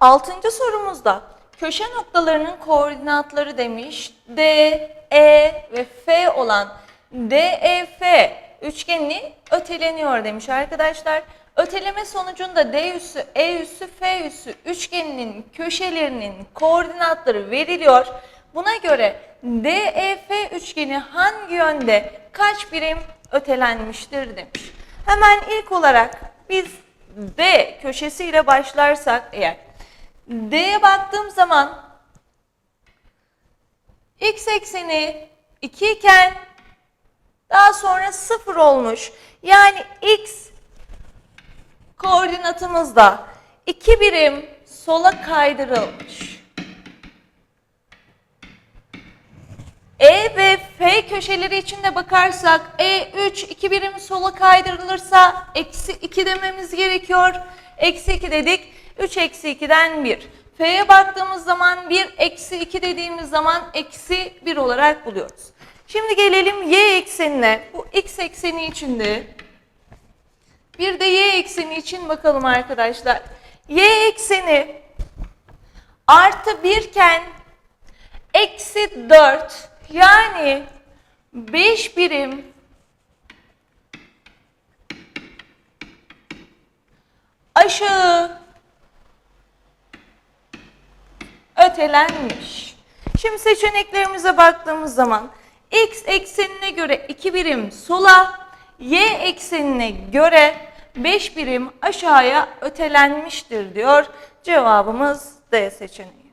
Altıncı sorumuzda köşe noktalarının koordinatları demiş. D, E ve F olan DEF üçgeni öteleniyor demiş arkadaşlar. Öteleme sonucunda D üssü, E üssü, F üssü üçgeninin köşelerinin koordinatları veriliyor. Buna göre DEF üçgeni hangi yönde kaç birim ötelenmiştir demiş. Hemen ilk olarak biz D köşesiyle başlarsak eğer D'ye baktığım zaman x ekseni 2 iken daha sonra 0 olmuş. Yani x koordinatımızda 2 birim sola kaydırılmış. E ve F köşeleri için de bakarsak E3 2 birim sola kaydırılırsa eksi 2 dememiz gerekiyor. Eksi 2 dedik. 3 eksi 2'den 1. F'ye baktığımız zaman 1 eksi 2 dediğimiz zaman eksi 1 olarak buluyoruz. Şimdi gelelim y eksenine. Bu x ekseni içinde. Bir de y ekseni için bakalım arkadaşlar. Y ekseni artı 1 iken eksi 4 yani 5 birim aşağı ötelenmiş. Şimdi seçeneklerimize baktığımız zaman x eksenine göre 2 birim sola, y eksenine göre 5 birim aşağıya ötelenmiştir diyor. Cevabımız D seçeneği.